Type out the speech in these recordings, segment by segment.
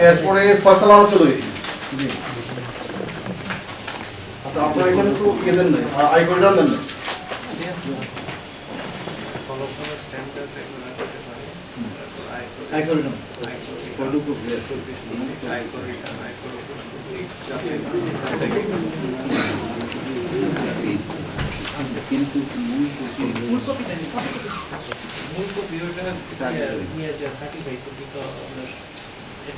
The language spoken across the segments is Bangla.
এরপরে ফয়সালা হলো চলে গেছি আচ্ছা আপনার এখানে তো ইয়ে দেন নাই আই করিডর দেন নাই আই করিডর কিন্তু মূল কপি মূল কপি দেন কপি কপি। মূল কপি. নিয়ে যে সার্টিফাইড কপি তো আপনার অ্যাডভোকেটের মাধ্যমে দিতে হবে। আপনার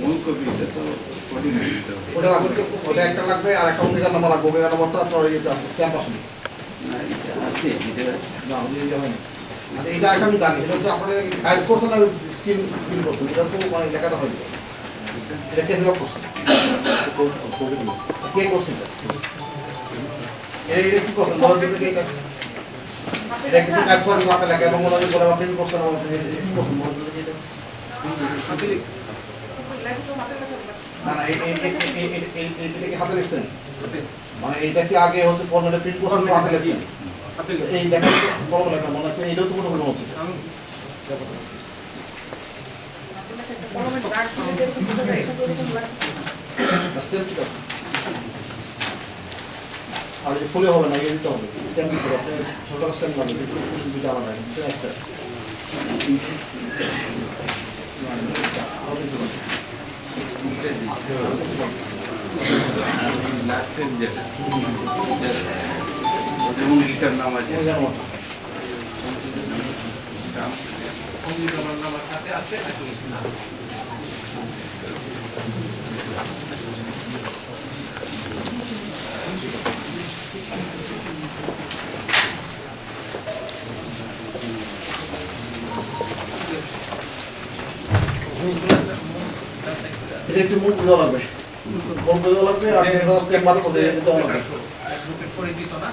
মূল দিতে হবে ওটা লাগবে ওটা একটা লাগবে আর একটা অঙ্গীকার নাম্বার লাগবে। অঙ্গীকার নাম্বারটা আপনার ইয়েতে স্ট্যাম্প আসবে না আছে না, ওই যে হয়নি আর এইটা একটা আমি এটা হচ্ছে আপনার ফাইল করছেন আর করছেন তো মানে লেখাটা হয়নি। এটা কে করছে কে করছে এটা? এটা কি করছেন কি এটা কিছু টাইপ করে মাথা লেখা এবং বলে করছেন আপনি এটা কি করছেন বলার না। না এই এই এই- এই- এই- এই- এই- এটা কি হাতে লিখছেন মানে এইটা কি আগে হচ্ছে ফর্মেটে প্রিন্ট হাতে লিখছেন এই লেখা কলম লেখা মনে হচ্ছে এইটাও তো কোনো কলম হচ্ছে আছে। আর এই ফুলে হবে না ইয়ে দিতে হবে। স্ট্যাম্প দিতে হবে। ছোট স্ট্যাম্প দুটো আলাদা একটা না, না, এটা আরও কিছু লাগবে। লাস্টের যেটা যেমন গীতার নাম আছে ওই যেন ওটা। সংবিধান আমার সাথে আছে নাকি না এটা একটু মুখ দেওয়া লাগবে। মুখ দেওয়া লাগবে আর করে দেওয়া লাগবে। পরিচিত না?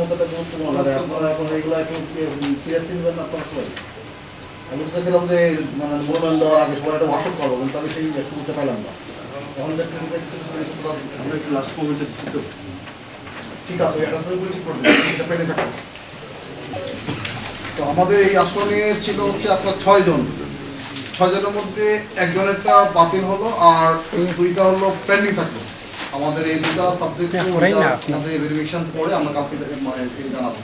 মধ্যে একটা গুরুত্বপূর্ণ লাগে আপনারা এখন এইগুলো একটু সিরিয়াস নিবেন না আপনারা সবাই। আমি চাইছিলাম যে মানে মনোনয়ন দেওয়ার আগে সবাই একটা ওয়ার্কশপ করব কিন্তু আমি সেই শুরুতে পাইলাম না। এখন দেখতে দেখতে আমরা একটু লাস্ট মোমেন্টে দিচ্ছি তো। ঠিক আছে এটা তুমি ঠিক করে এটা পেনে থাকো তো আমাদের এই আসনে ছিল হচ্ছে আপনার ছয়জন ছয়জনের মধ্যে একজনেরটা বাতিল হলো আর দুইটা হলো পেন্ডিং থাকল। আমাদের এই দুটা সাবজেক্ট আমাদের ভেরিফিকেশন পরে আমরা কালকে মানে জানাব।